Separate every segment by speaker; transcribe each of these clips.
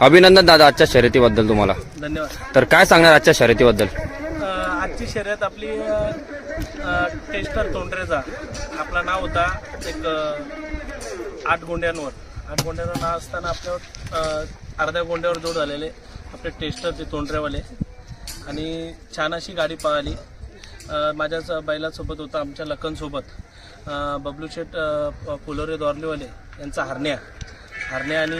Speaker 1: अभिनंदन दादा आजच्या शर्यतीबद्दल तुम्हाला.
Speaker 2: धन्यवाद.
Speaker 1: तर काय सांगणार आजच्या शर्यतीबद्दल?
Speaker 2: अ, आजची शर्यत आपली अ, अ, टेस्टर तोंडरेचा. आपला नाव होता एक अ, आठ गोंड्यांवर. आठ गोंड्यांवर नाव असताना आपल्यावर अ, अर्ध्या गोंड्यावर जोड झालेले आपले टेस्टर ते तोंडरेवाले. आणि छान अशी गाडी पळाली. अ, माझ्याच बैलासोबत होता आमच्या लखनसोबत. अ, बबलू शेठ अ, फुलोरे दोरलेवाले यांचा हरण्या. हरणे आणि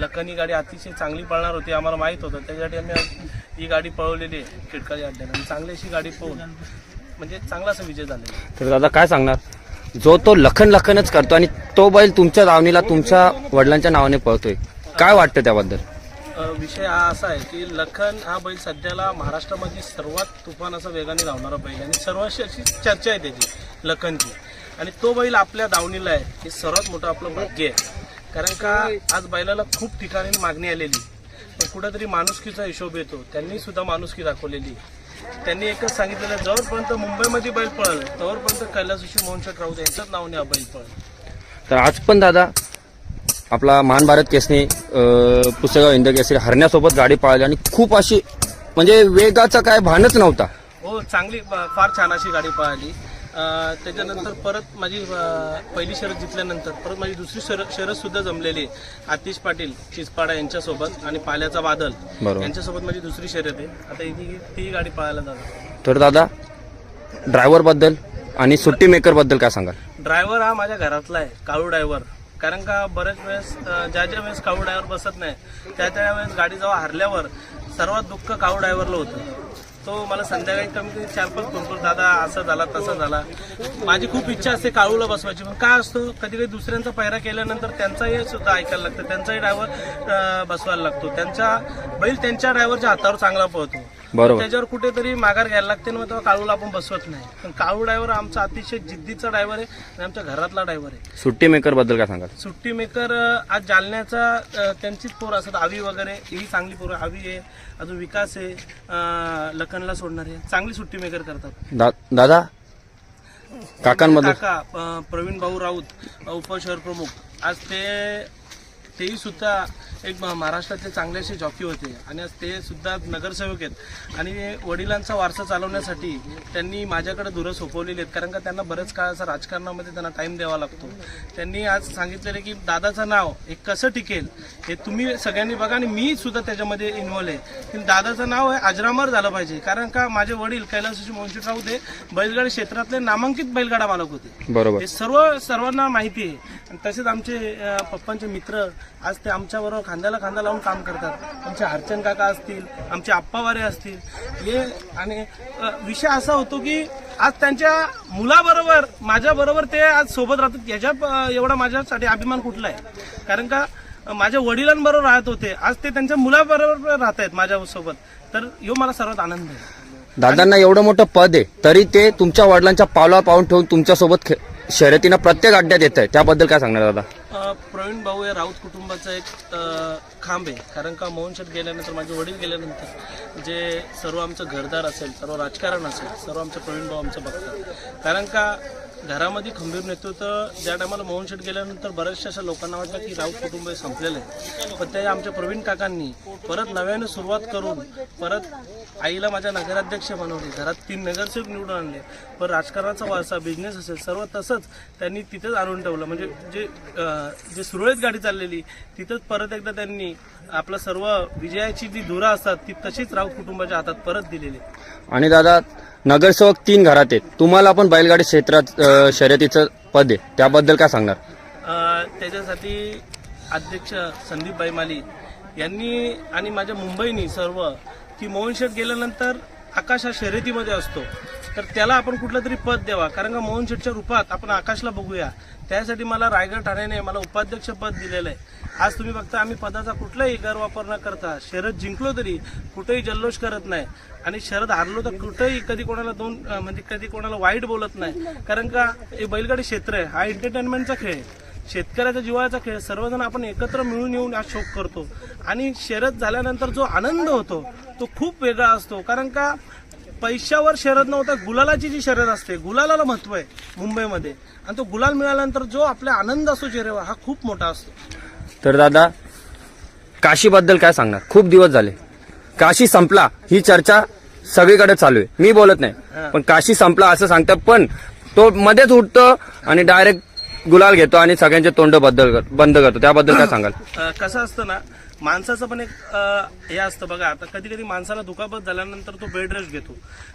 Speaker 2: लखन ही गाडी अतिशय चांगली पळणार होती आम्हाला माहीत होतं. त्याच्यासाठी आम्ही ही गाडी पळवलेली आहे खिडकाळी अड्ड्याला आणि चांगली अशी गाडी पळवून म्हणजे चांगला असा विजय झालेला.
Speaker 1: तर दादा काय सांगणार? जो तो लखन लखनच करतो आणि तो बैल तुमच्या दावणीला तुमच्या वडिलांच्या नावाने पळतोय. काय वाटतं त्याबद्दल?
Speaker 2: अ, विषय हा असा आहे की लखन हा बैल सध्याला महाराष्ट्रामध्ये सर्वात तुफान असा वेगाने धावणारा बैल आणि सर्वांशी अशी चर्चा आहे त्याची लखनची. आणि तो बैल आपल्या दावणीला आहे हे सर्वात मोठं आपलं भाग्य आहे. कारण का आज बैलाला खूप ठिकाणी मागणी आलेली. पण कुठेतरी माणुसकीचा हिशोब येतो. त्यांनी सुद्धा माणुसकी दाखवलेली. त्यांनी एकच सांगितलेलं आहे, जोपर्यंत मुंबईमध्ये बैल पळल तोवरपर्यंत कैलासशी मोहन शेठ राऊत यांच्याच नावाने हा बैल पळल.
Speaker 1: तर आज पण दादा आपला महान भारत केसने अं, पुसेगाव इंद केसरी हरण्यासोबत गाडी पळाली आणि खूप अशी म्हणजे वेगाचा काय भानच नव्हता.
Speaker 2: हो चांगली ब- फार छान अशी गाडी पळाली. त्याच्यानंतर परत माझी पहिली शर्यत जिंकल्यानंतर परत माझी दुसरी शर्यत शर्यत सुद्धा जमलेली आहे. आतिश पाटील चिचपाडा यांच्यासोबत आणि पाल्याचा बादल यांच्यासोबत माझी दुसरी शर्यत आहे. आता ही ती गाडी पळायला जाणार.
Speaker 1: तर दादा ड्रायव्हरबद्दल आणि सुट्टी मेकरबद्दल काय सांगाल?
Speaker 2: ड्रायव्हर हा माझ्या घरातला आहे काळू ड्रायव्हर. कारण का बऱ्याच वेळेस ज्या ज्या वेळेस काळू ड्रायव्हर बसत नाही त्या त्या वेळेस गाडी जेव्हा हरल्यावर सर्वात दुःख काळू ड्रायव्हरला होतं. तो मला संध्याकाळी कमी कमी चार पाच फोन दादा असं झाला तसं झाला. माझी खूप इच्छा असते काळूला बसवायची पण काय असतो कधी कधी दुसऱ्यांचा पहिरा केल्यानंतर त्यांचाही सुद्धा ऐकायला लागतं. त्यांचाही ड्रायव्हर बसवायला लागतो. त्यांचा बैल त्यांच्या ड्रायव्हरच्या हातावर चांगला पळतो.
Speaker 1: बरोबर.
Speaker 2: त्याच्यावर कुठेतरी माघार घ्यायला लागते ना मग तेव्हा काळूला आपण बसवत नाही. पण काळू ड्रायव्हर आमचा अतिशय जिद्दीचा ड्रायव्हर आहे आणि आमच्या घरातला ड्रायव्हर आहे.
Speaker 1: सुट्टी मेकरबद्दल काय सांगाल?
Speaker 2: सुट्टी मेकर आज जालन्याचा त्यांचीच पोर असतात आवी वगैरे. ही चांगली पोरं आवी आहे. अजून विकास आहे अं, लखनला सोडणारे चांगली सुट्टी मेकर करतात.
Speaker 1: दा, दादा? काकांबद्दल?
Speaker 2: काका अं, प्रवीण भाऊ राऊत उपशहर प्रमुख. आज ते तेही सुद्धा एक महाराष्ट्रातले चांगले असे जॉकी होते. आणि आज ते सुद्धा नगरसेवक आहेत. आणि वडिलांचा वारसा चालवण्यासाठी त्यांनी माझ्याकडे धुरं सोपवलेली आहेत. कारण का त्यांना बरेच काळ असं राजकारणामध्ये त्यांना टाइम द्यावा लागतो. त्यांनी आज सांगितलेलं की दादाचं नाव हे कसं टिकेल हे तुम्ही सगळ्यांनी बघा आणि मी सुद्धा त्याच्यामध्ये इन्व्हॉल्व आहे. की दादाचं नाव हे अजरामर झालं पाहिजे. कारण का माझे वडील कैलासजी मोहनशी राऊत हे बैलगाडी क्षेत्रातले नामांकित बैलगाडा मालक होते.
Speaker 1: बरोबर.
Speaker 2: हे सर्व सर्वांना माहिती आहे. आणि तसेच आमचे पप्पांचे मित्र आज ते आमच्याबरोबर खांद्याला खांदा लावून काम करतात. आमचे हरचंद काका असतील आमचे आप्पावारे असतील. हे आणि विषय असा होतो की आज त्यांच्या मुलाबरोबर माझ्याबरोबर ते आज सोबत राहतात. याच्यात अं, एवढा माझ्यासाठी अभिमान कुठला आहे कारण का माझ्या वडिलांबरोबर राहत होते. आज ते त्यांच्या मुलाबरोबर राहत आहेत माझ्यासोबत. तर ह्यो मला सर्वात आनंद आहे.
Speaker 1: दादांना एवढं मोठं पद आहे तरी ते तुमच्या वडिलांच्या पावला पाऊन ठेवून तुमच्यासोबत शर्यतीनं प्रत्येक अड्ड्यात येत आहे त्याबद्दल काय सांगणार दादा?
Speaker 2: प्रवीण भाऊ हे राऊत कुटुंबाचा एक खांब आहे. कारण का मोहन शेठ गेल्यानंतर माझे वडील गेल्यानंतर जे सर्व आमचं घरदार असेल सर्व राजकारण असेल सर्व आमचं प्रवीण भाऊ आमचं बघतात. कारण का घरामध्ये खंबीर नेतृत्व ज्या टायमाला मोहन गेल्यानंतर बऱ्याचशा अशा लोकांना वाटलं की राऊत कुटुंब हे संपलेलं आहे. पण ते आमच्या प्रवीण काकांनी परत नव्याने सुरुवात करून परत आईला माझ्या नगराध्यक्ष बनवले. घरात तीन नगरसेवक निवडून आणले. पण राजकारणाचा वारसा बिझनेस असेल सर्व तसंच त्यांनी तिथंच आणून ठेवलं. म्हणजे जे जे सुरळीत गाडी चाललेली तिथंच परत एकदा त्यांनी आपलं सर्व विजयाची जी धुरा असतात ती तशीच राऊत कुटुंबाच्या हातात परत दिलेली.
Speaker 1: आणि दादा नगरसेवक तीन घरात आहेत. तुम्हाला पण बैलगाडी क्षेत्रात शर्यतीचं पद आहे. त्याबद्दल काय सांगणार?
Speaker 2: त्याच्यासाठी अध्यक्ष संदीपबाई माली यांनी आणि माझ्या मुंबईनी सर्व की मोहन शेठ गेल्यानंतर आकाश हा शर्यतीमध्ये असतो. तर त्याला आपण कुठलं तरी पद द्यावा. कारण का मोहन शेठच्या रूपात आपण आकाशला बघूया. त्यासाठी मला रायगड ठाण्याने मला उपाध्यक्ष पद दिलेलं आहे आज तुम्ही बघता आम्ही पदाचा कुठलाही गैरवापर न करता शरद जिंकलो तरी कुठेही जल्लोष करत नाही. आणि शरद हारलो तर कुठेही कधी कोणाला दोन म्हणजे कधी कोणाला वाईट बोलत नाही. कारण का हे बैलगाडी क्षेत्र आहे. हा एंटरटेनमेंटचा खेळ आहे. शेतकऱ्याचा जिवाळाचा खेळ सर्वजण आपण एकत्र मिळून येऊन हा शोक करतो. आणि शरद झाल्यानंतर जो आनंद होतो तो खूप वेगळा असतो. कारण का पैशावर शर्यत नव्हता गुलालाची जी शर्यत असते गुलालाला महत्त्व आहे मुंबईमध्ये. आणि तो गुलाल मिळाल्यानंतर जो आपला आनंद असतो चेहऱ्यावर हा खूप मोठा असतो.
Speaker 1: तर दादा काशीबद्दल काय सांगणार? खूप दिवस झाले. काशी संपला ही चर्चा सगळीकडे चालू आहे. मी बोलत नाही. पण काशी संपला असं सांगतात पण तो मध्येच उठतो आणि डायरेक्ट गुलाल घेतो आणि सगळ्यांचे तोंडबद्दल बंद करतो. त्याबद्दल काय सांगाल?
Speaker 2: अ, कसं असतं ना माणसाचं पण एक हे असतं बघा आता कधी कधी माणसाला दुखापत झाल्यानंतर तो बेड रेस्ट घेतो.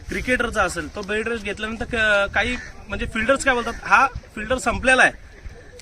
Speaker 2: क्रिकेटरचा असेल तो बेड रेस्ट घेतल्यानंतर क- काही म्हणजे फिल्डर्स काय बोलतात? हा फिल्डर संपलेला आहे.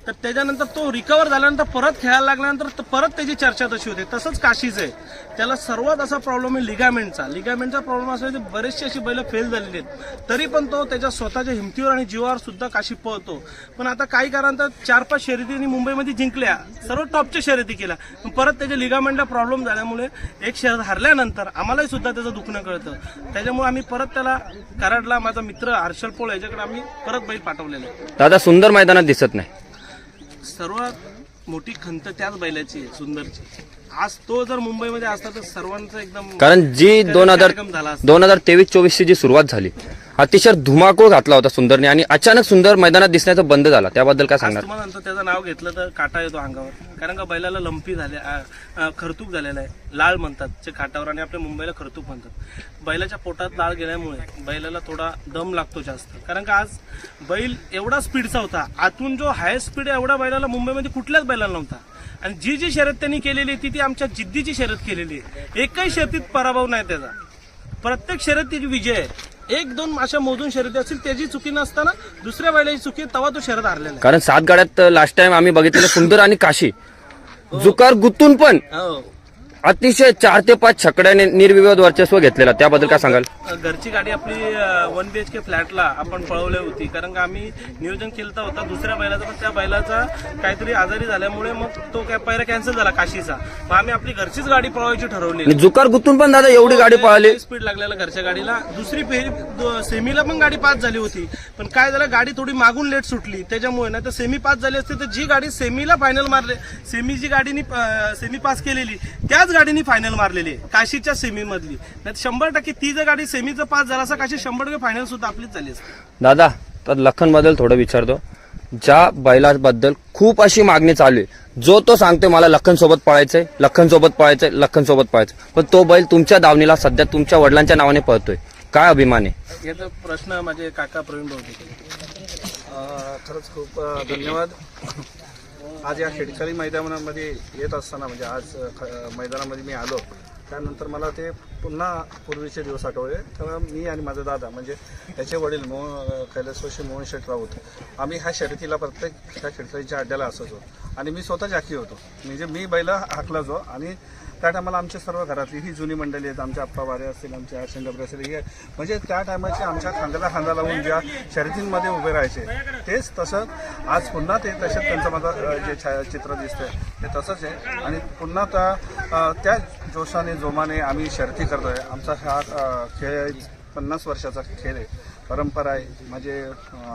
Speaker 2: तर त्याच्यानंतर तो रिकवर झाल्यानंतर परत खेळायला लागल्यानंतर परत त्याची चर्चा तशी होते. तसंच काशीचं आहे. त्याला सर्वात असा प्रॉब्लेम आहे लिगामेंटचा लिगामेंटचा प्रॉब्लेम असा आहे की बरेचशी अशी बैल फेल झालेली आहेत. तरी पण तो त्याच्या स्वतःच्या हिमतीवर आणि जीवावर सुद्धा काशी पळतो. पण आता काही कारणांतर चार पाच शर्यतींनी मुंबईमध्ये जिंकल्या. सर्व टॉपच्या शर्यती केल्या. परत त्याच्या लिगामेंटला प्रॉब्लेम झाल्यामुळे एक शर्यत हरल्यानंतर आम्हालाही सुद्धा त्याचं दुखणं कळतं. त्याच्यामुळे आम्ही परत त्याला कराडला माझा मित्र हर्षल पोळ याच्याकडे आम्ही परत बैल पाठवलेला.
Speaker 1: दादा सुंदर मैदानात दिसत नाही.
Speaker 2: सर्वात मोठी खंत त्याच बैलाची आहे सुंदरची. आज तो जर मुंबईमध्ये असता तर सर्वांचं एकदम
Speaker 1: कारण जी दोन हजार
Speaker 2: कार्यक्रम झाला असता.
Speaker 1: दोन हजार तेवीस चोवीस ची जी सुरुवात झाली अतिशय धुमाकूळ घातला होता सुंदरने आणि अचानक सुंदर मैदानात दिसण्याचं बंद झाला. त्याबद्दल काय
Speaker 2: आज
Speaker 1: सांगणार?
Speaker 2: तुम्हाला त्याचं नाव घेतलं तर काटा येतो अंगावर. कारण का बैलाला लंपी झाले आ, आ, खरतूक झालेला आहे. लाळ म्हणतात जे काटावर आणि आपल्या मुंबईला खरतूक म्हणतात. बैलाच्या पोटात लाळ गेल्यामुळे बैलाला थोडा दम लागतो जास्त. कारण का आज बैल एवढा स्पीडचा होता. आतून जो हायस्ट स्पीड एवढा बैलाला मुंबईमध्ये कुठल्याच बैलाला नव्हता. आणि जी जी शर्यत त्यांनी केलेली आहे ती ती आमच्या जिद्दीची शर्यत केलेली आहे. एकही शर्यतीत पराभव नाही त्याचा. प्रत्येक शर्यतीची विजय आहे. एक दोन अशा मोजून शर्यती असतील त्याची चुकी नसताना दुसऱ्या बैलाची चुकी तेव्हा तो शर्यत हारलेला आहे.
Speaker 1: कारण सात गाड्यात लास्ट टाइम आम्ही बघितलेलं सुंदर आणि काशी. जुकार गुतून पण
Speaker 2: हो.
Speaker 1: अतिशय चार ते पाच छकड्याने निर्विवाद वर्चस्व घेतलेला. त्याबद्दल काय सांगाल?
Speaker 2: घरची गाडी आपली वन बी एच के फ्लॅटला आपण पळवली होती. कारण का आम्ही नियोजन केलं होता दुसऱ्या बैलाचा पण त्या बैलाचा काहीतरी आजारी झाल्यामुळे मग तो काय पहिला कॅन्सल झाला काशीचा. मग आम्ही आपली घरचीच गाडी पळवायची ठरवली.
Speaker 1: जुकार गुतून पण दादा एवढी गाडी पळाली.
Speaker 2: स्पीड लागलेला घरच्या गाडीला. दुसरी फेरी सेमीला पण गाडी पास झाली होती. पण काय झालं गाडी थोडी मागून लेट सुटली. त्याच्यामुळे नाही तर सेमी पास झाली असती तर जी गाडी सेमीला फायनल मारले सेमी जी गाडीनी सेमी पास केलेली त्याच गाडीनी फायनल मारलेली आहे. काशीच्या सेमी मधली नाही शंभर टक्के ती जर गाडी सेमीचं पास झाला असं काशी शंभर टक्के फायनल सुद्धा आपलीच झाली असती.
Speaker 1: दादा तर लखनबद्दल थोडं विचारतो. ज्या बैलाबद्दल खूप अशी मागणी चालू आहे. जो तो सांगतोय मला लखन सोबत पळायचंय लखन सोबत पळायचंय लखन सोबत पळायचं पण तो बैल तुमच्या दावणीला सध्या तुमच्या वडिलांच्या नावाने पळतोय. काय अभिमान आहे?
Speaker 2: याचा प्रश्न माझे काका प्रवीण भाऊ
Speaker 3: अ, खरंच खूप धन्यवाद. आज या खेडकरी मैदानामध्ये येत असताना म्हणजे आज ख- मैदानामध्ये मी आलो. त्यानंतर मला ते पुन्हा पूर्वीचे दिवस आठवले. तर मी आणि माझा दादा म्हणजे त्याचे वडील मोहन कैलासवशी मोहन शेटराव राऊत आम्ही ह्या शर्यतीला प्रत्येक ह्या खेडकरीच्या अड्ड्याला असायचो आणि मी स्वतः जाकी होतो. म्हणजे मी बैला हाकला जो आणि त्या टायमाला आमच्या सर्व घरातली ही जुनी मंडळी आहेत आमच्या आप्पा वारे असतील आमच्या आशन असतील हे म्हणजे त्या टायमाचे आमच्या खांद्याला खांदा लावून ज्या शर्यतींमध्ये उभे राहायचे तेच तसं आज पुन्हा ते तसेच त्यांचं माझं जे छायाचित्र दिसतंय ते तसंच आहे. आणि पुन्हा त्या त्या जोशाने जोमाने आम्ही शर्यती करतोय. आमचा हा खेळ पन्नास वर्षाचा खेळ आहे. परंपरा आहे. माझे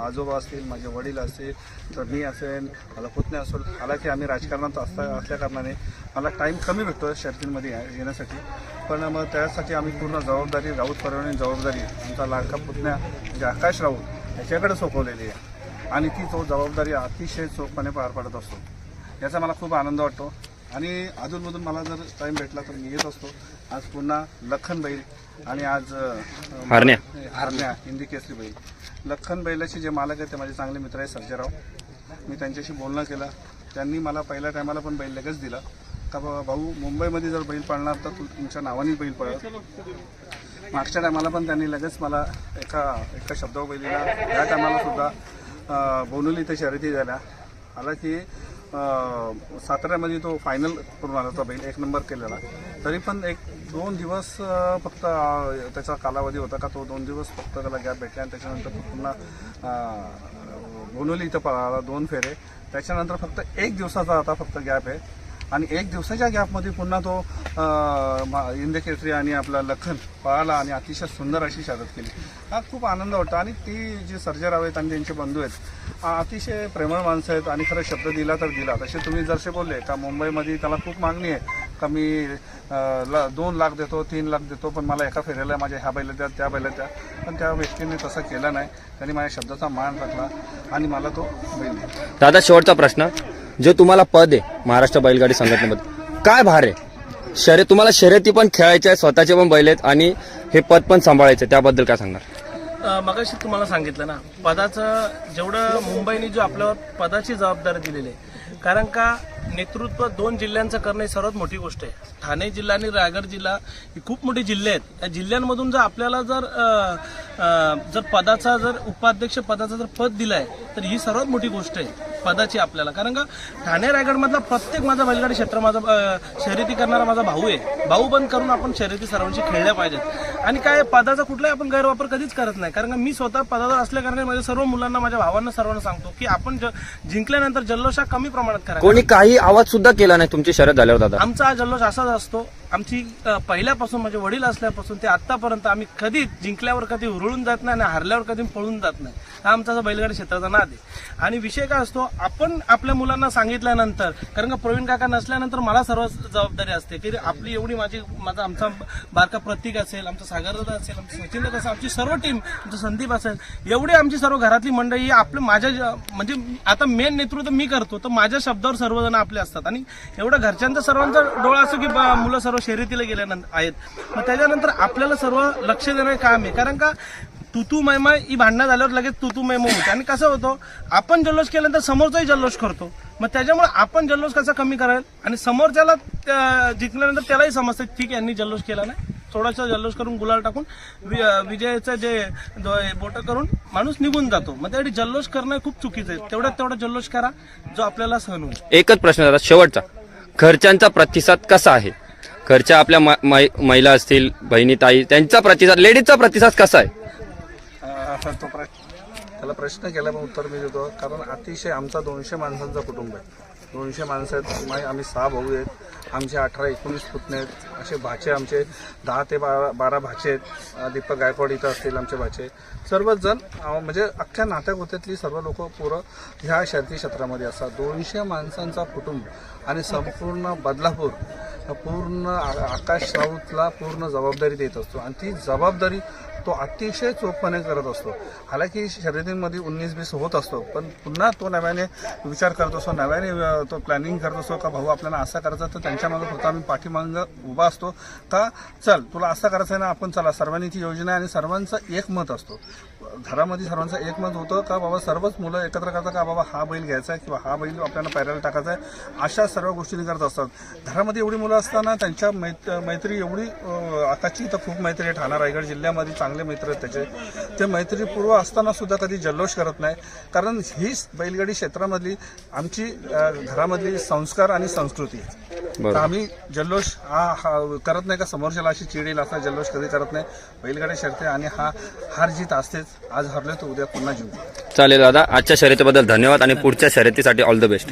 Speaker 3: आजोबा असतील माझे वडील असतील तर मी असेल मला पुतणे असेल हालाकी आम्ही राजकारणात असता असल्या कारणाने मला टाईम कमी भेटतो शर्तींमध्ये येण्यासाठी. पण मग त्यासाठी आम्ही पूर्ण जबाबदारी राऊत परवानी जबाबदारी आमचा लाडका पुतण्या म्हणजे आकाश राऊत याच्याकडे सोपवलेली आहे. आणि ती तो जबाबदारी अतिशय चोखपणे पार पाडत असतो. याचा मला खूप आनंद वाटतो. आणि अधूनमधून मला जर टाईम भेटला तर मी येत असतो. आज पुन्हा लखन बैल आणि आज
Speaker 1: हरण्या.
Speaker 3: हरण्या हिंदी केसरी बैल लखन बैलाचे जे मालक आहेत ते माझे चांगले मित्र आहे सर्जेराव. मी त्यांच्याशी बोलणं केलं. त्यांनी मला पहिल्या टायमाला पण बैल लगेच दिला. का बा- भाऊ मुंबईमध्ये जर बैल पाळणार तर तू तुमच्या नावानेच बैल पळ मागच्या टायमाला पण त्यांनी लगेच मला एका एका शब्दावर बैलीला या टायमाला सुद्धा बोनुली इथे शर्यती झाल्या. आला की साताऱ्यामध्ये तो फायनल करून आला होता बैल एक नंबर केलेला. तरी पण एक दोन दिवस फक्त त्याचा कालावधी होता का तो दोन दिवस फक्त त्याला गॅप भेटला आणि त्याच्यानंतर तो पुन्हा गोनोली इथं पळाला दोन फेरे. त्याच्यानंतर फक्त एक दिवसाचा आता फक्त गॅप आहे. आणि एक दिवसाच्या गॅपमध्ये पुन्हा तो अं, मा- आणि आपला लखन पळाला आणि अतिशय सुंदर अशी शर्यत केली. हा खूप आनंद वाटतो आणि ती जी सर्जराव आहेत आणि त्यांचे बंधू आहेत अतिशय प्रेमळ माणसं आहेत आणि खरं शब्द दिला तर दिला. तसे तुम्ही जसे बोलले का मुंबईमध्ये त्याला खूप मागणी आहे. का मी अं, ला- दोन लाख देतो तीन लाख देतो पण मला एका फेऱ्याला माझ्या ह्या बैला द्या त्या बैला द्या. पण त्या व्यक्तीने तसं केलं नाही. त्यांनी माझ्या शब्दाचा मान राखला आणि मला तो बैल दिला.
Speaker 1: दादा शेवटचा प्रश्न. जो तुम्हाला पद आहे महाराष्ट्र बैलगाडी संघटनेमध्ये काय भार आहे? शर्यत तुम्हाला शर्यती पण खेळायच्या आहे स्वतःचे पण बैल आहेत आणि हे पद पण सांभाळायचं त्याबद्दल काय सांगणार?
Speaker 2: अ, मगाशी तुम्हाला सांगितलं ना पदाचं जेवढं मुंबईने जो आपल्यावर पदाची जबाबदारी दिलेली आहे कारण का नेतृत्व दोन जिल्ह्यांचं करणं ही सर्वात मोठी गोष्ट आहे. ठाणे जिल्हा आणि रायगड जिल्हा ही खूप मोठे जिल्हे आहेत. या जिल्ह्यांमधून जर आपल्याला जर अ, अ, जर पदाचा जर उपाध्यक्ष पदाचा जर पद दिलं आहे तर ही सर्वात मोठी गोष्ट आहे. पदाची आपल्याला. कारण का ठाणे रायगडमधला प्रत्येक माझा बैलगाडी क्षेत्र माझा शर्यती करणारा माझा भाऊ आहे. भाऊ बंद करून आपण शर्यती सर्वांशी खेळल्या पाहिजेत. आणि काय पदाचा कुठलाही आपण गैरवापर कधीच करत नाही. कारण का मी स्वतः पदावर असल्या कारणाने माझ्या सर्व मुलांना माझ्या भावांना सर्वांना सांगतो की आपण ज- जिंकल्यानंतर जल्लोष हा कमी प्रमाणात करायचा
Speaker 1: कोणी काही आवाज सुद्धा केला नाही तुमची शर्यत झाल्यावर दादा.
Speaker 2: आमचा हा जल्लोष असाच असतो. आमची पहिल्यापासून म्हणजे वडील असल्यापासून ते आतापर्यंत आम्ही कधी जिंकल्यावर कधी हुरळून जात नाही आणि हारल्यावर कधी पळून जात नाही. हा आमचा बैलगाडी क्षेत्राचा नाद आहे. आणि विषय काय असतो आपण आपल्या मुलांना सांगितल्यानंतर कारण का प्रवीण काका नसल्यानंतर मला सर्व जबाबदारी असते की आपली एवढी माझी माझा आमचा बारका प्रतीक असेल आमचा सागरदा असेल आमचा सचिन असेल आमची सर्व टीम आमचा संदीप असेल एवढी आमची सर्व घरातली मंडळी आपलं माझ्या ज- म्हणजे आता मेन नेतृत्व मी करतो तर माझ्या शब्दावर सर्वजण आपले असतात. आणि एवढं घरच्यांचा सर्वांचा डोळा असतो की बा- मुलं सर्व शर्यतीला गेल्यानंतर आहेत. मग त्याच्यानंतर आपल्याला सर्व लक्ष देणं काम आहे. कारण का तुतू मैमा ही भांडणं झाल्यावर लगेच तुतू मैमो होते. आणि कसं होतं आपण जल्लोष केल्यानंतर समोरचाही जल्लोष करतो. मग त्याच्यामुळे आपण जल्लोष कसा कमी कराल? आणि समोरच्याला त्या- जिंकल्यानंतर त्यालाही समजतं ठीक आहे यांनी जल्लोष केला नाही. थोडासा जल्लोष करून गुलाल टाकून वि- विजयाचं जे बोट करून माणूस निघून जातो. मग त्यासाठी जल्लोष करणं खूप चुकीचं आहे. तेवढा तेवढा जल्लोष करा जो आपल्याला सहन होईल.
Speaker 1: एकच प्रश्न झाला शेवटचा. घरच्यांचा प्रतिसाद कसा आहे? घरच्या आपल्या मै- महिला असतील बहिणी ताई त्यांचा प्रतिसाद लेडीजचा प्रतिसाद कसा आहे?
Speaker 3: अं, तो प्रश्न त्याला प्रश्न केला पण उत्तर मी देतो. कारण अतिशय आमचा दोनशे माणसांचा कुटुंब आहे. दोनशे माणसं आहेत. मा- आम्ही सहा भाऊ आहेत. आमचे अठरा एकोणीस पुतणे आहेत. असे भाचे आमचे दहा ते बारा बारा भाचे आहेत. दीपक गायकवाड इथं असतील आमचे भाचे सर्वच जण म्हणजे अख्ख्या नात्यागोत्यातली सर्व लोक पुरं ह्या शर्ती क्षेत्रामध्ये असतात. दोनशे माणसांचा कुटुंब आणि संपूर्ण बदलापूर पूर्ण आ- आकाश राऊतला पूर्ण जबाबदारी देत असतो. आणि ती जबाबदारी तो अतिशय चोखपणे करत असतो. हालाकी शर्यतींमध्ये उन्नीस बीस होत असतो पण पुन्हा तो नव्याने विचार करत असतो नव्याने तो प्लॅनिंग करत असतो का भाऊ आपल्याला असं करायचं तर त्यांच्यामागं होता फक्त आम्ही पाठीमागं उभा असतो का? चल तुला असं करायचं आहे ना आपण चला सर्वांनी ती योजना आहे आणि सर्वांचं एक मत असतो. घरामध्ये सर्वांचं एक मत होतं का बाबा सर्वच मुलं एकत्र करतात का बाबा हा बैल घ्यायचा आहे किंवा हा बैल आपल्याला पायऱ्याला टाकायचा आहे? अशा सर्व गोष्टी करत असतात. घरामध्ये एवढी मुलं असताना त्यांच्या मैत्री एवढी आताची तर खूप मैत्री आहे ठाणा रायगड जिल्ह्यामध्ये चांगली मित्र आहेत त्याचे. ते मैत्रीपूर्व असताना सुद्धा कधी जल्लोष करत नाही. कारण हीच बैलगाडी क्षेत्रामधली आमची घरामधली संस्कार आणि संस्कृती. तर आम्ही जल्लोष हा हा करत नाही का? समोरच्याला अशी चिड येईल असा जल्लोष कधी करत नाही. बैलगाडी शर्ती आणि हा हार जीत असतेच. आज हरले तर उद्या पुन्हा जिंकू.
Speaker 1: चालेल दादा आजच्या शर्यतीबद्दल धन्यवाद आणि पुढच्या शर्यतीसाठी ऑल द बेस्ट